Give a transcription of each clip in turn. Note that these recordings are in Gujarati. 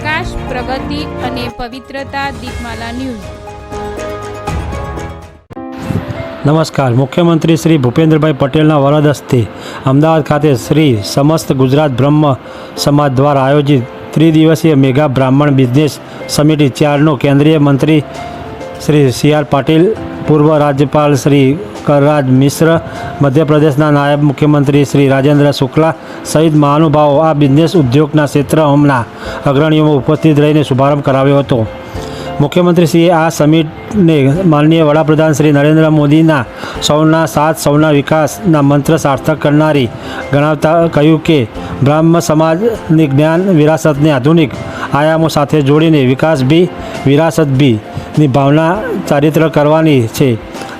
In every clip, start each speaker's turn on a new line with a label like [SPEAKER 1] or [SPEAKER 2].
[SPEAKER 1] વિકાસ પ્રગતિ અને પવિત્રતા દીપમાલા ન્યૂઝ.
[SPEAKER 2] નમસ્કાર. મુખ્યમંત્રી શ્રી ભૂપેન્દ્રભાઈ પટેલના વરદ હસ્તે અમદાવાદ ખાતે શ્રી સમસ્ત ગુજરાત બ્રહ્મ સમાજ દ્વારા આયોજિત ત્રિદિવસીય મેગા બ્રાહ્મણ બિઝનેસ સમિટી ચારનો કેન્દ્રીય મંત્રી શ્રી સી આર પાટીલ, પૂર્વ રાજ્યપાલ શ્રી કરરાજ મિશ્ર, મધ્યપ્રદેશના નાયબ મુખ્યમંત્રી શ્રી રાજેન્દ્ર શુક્લા સહિત મહાનુભાવો આ બિઝનેસ ઉદ્યોગના ક્ષેત્રમાં અગ્રણીઓમાં ઉપસ્થિત રહીને શુભારંભ કરાવ્યો હતો. મુખ્યમંત્રીશ્રીએ આ સમિટને માનનીય વડાપ્રધાન શ્રી નરેન્દ્ર મોદીના સૌના સાથ, સૌના વિકાસના મંત્ર સાર્થક કરનારી ગણાવતા કહ્યું કે, બ્રાહ્મ સમાજની જ્ઞાન વિરાસતને આધુનિક આયામો સાથે જોડીને વિકાસ બી વિરાસત બી ની ભાવના ચારિત્ર કરવાની છે.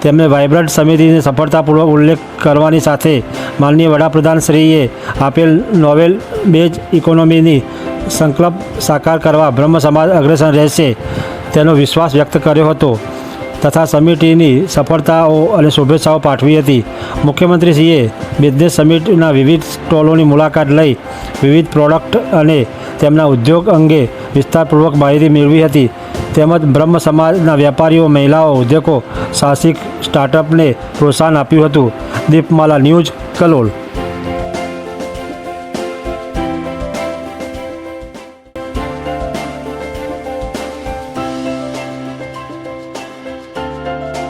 [SPEAKER 2] તેમણે વાઇબ્રન્ટ સમિતિને સફળતાપૂર્વક ઉલ્લેખ કરવાની સાથે માનનીય વડાપ્રધાનશ્રીએ આપેલ નોવેલ બેઝ ઇકોનોમીની સંકલ્પ સાકાર કરવા બ્રહ્મ સમાજ અગ્રેસર રહેશે તેનો વિશ્વાસ વ્યક્ત કર્યો હતો તથા સમિટીની સફળતાઓ અને શુભેચ્છાઓ પાઠવી હતી. મુખ્યમંત્રીશ્રીએ બિઝનેસ સમિટના વિવિધ સ્ટોલોની મુલાકાત લઈ વિવિધ પ્રોડક્ટ અને તેમના ઉદ્યોગ અંગે વિસ્તારપૂર્વક માહિતી મેળવી હતી. તેમજ બ્રહ્મ સમાજના વેપારીઓ મહિલાઓ ઉદ્યોગો સાહસિક સ્ટાર્ટઅપને પ્રોત્સાહન આપ્યું હતું. દીપમાલા ન્યૂઝ કલોલ.